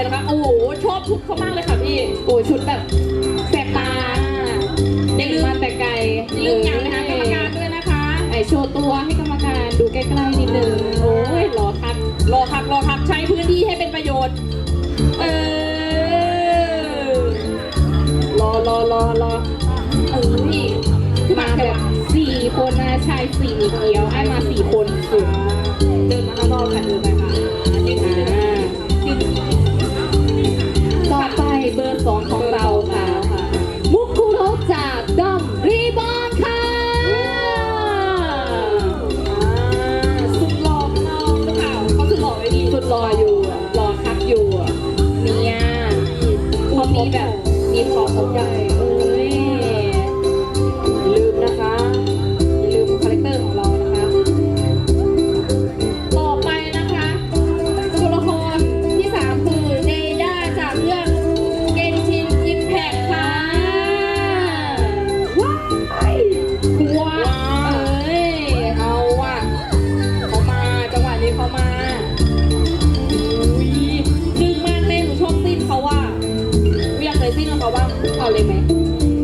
ยนะคะโอ้โหชอบชุดเขามากเลยค่ะพี่โอ้ชุดแบบแสบตาเด็กมาแต่ไกลยืมอย่างนะคะกรรมการด้วยนะคะไอโชว์ตัวให้กรรมการดูใกล้ๆนิดนึงโอ้ยรอทักรอทักรอทักใช้พื้นที่ให้เป็นประโยชน์ เออรอรอรอรอเออมาแบบสี่คนนะชายสี่เดียวไอมาสี่คนสุด มีแบบมีพอครบอย่าง พี่น้องเขาบ้างเอาเลยไหม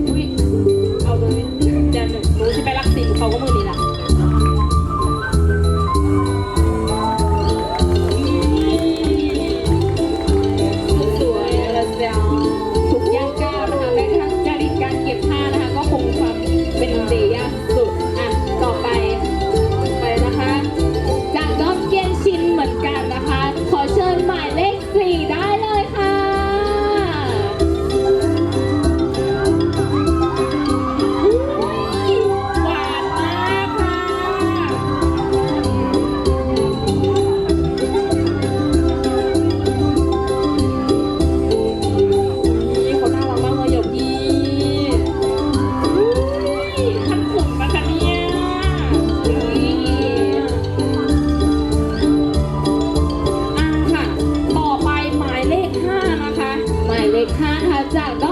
อุ้ยเอาเลยเดี๋ยวหนูที่ไปรักสิเขาก็มือนี 在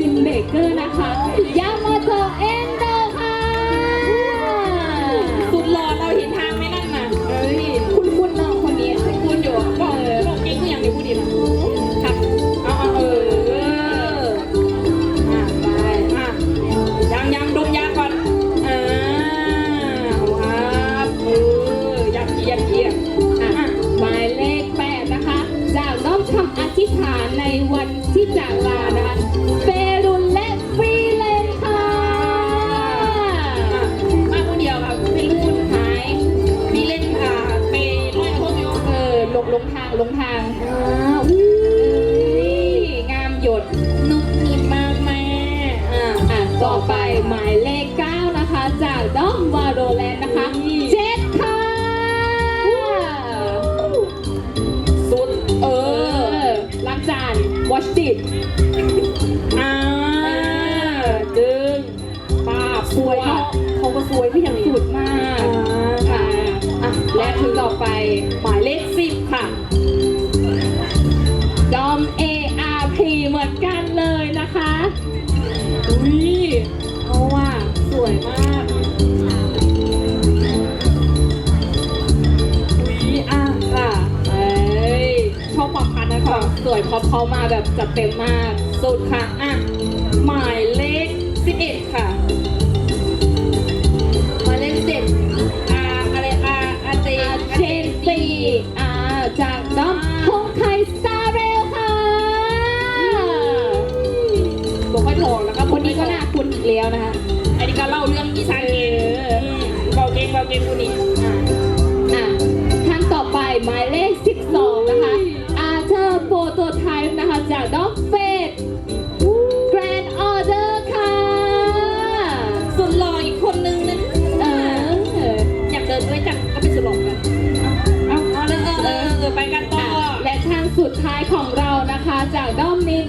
วินเบเกอร์นะคะยามาโตเอนโดค่ะ สุดหล่อเราเห็นทางไหมนั่นน่ะคุณคุณน้องคนนี้คุณอยู่บอกบอกเก่งก็ยังไม่พูดดีนะ กินมากแม่อ่าอะต่อไปหมายเลขเก้านะคะ จากด้อมวาโดแลนนะคะเจ็ดค่ะสุดเออล้างจานวอชดิ้งอ่าดึงป้าบสวยเนาเขาก็สวยพี่อย่างสุดมากอ่าอะและถึงต่อไปหมาย วยมากอุ๊ยอะค่ะเอ้ยชอบควาพันนะคะสวยพร้อเขามาแบบจัดเต็มมากสุดค่ะอะหมายเลข11ค่ะมาเลข10อ่าอะไรอ่าอาเตเจนตีอาจากด้อมฮงไคสตาเรลค่ะบอกไม่ถูกแล้วก็คนนี้ก็น่าคุณอีกแล้วนะคะ ร์เกนบุรีอ่ท่านต่อไปหมายเลข 12 นะคะ อาร์เธอร์โฟโตไทป์นะคะ จากด็อกเฟดแกรนด์ออเดอร์ค่ะ สุดหล่ออีกคนนึงนะเอออยากเดินด้วยจังก็เป็นสุดหล่อกันเอาอเออเออไปกันต่อ และท่านสุดท้ายของเรานะคะ จากด้อมนี้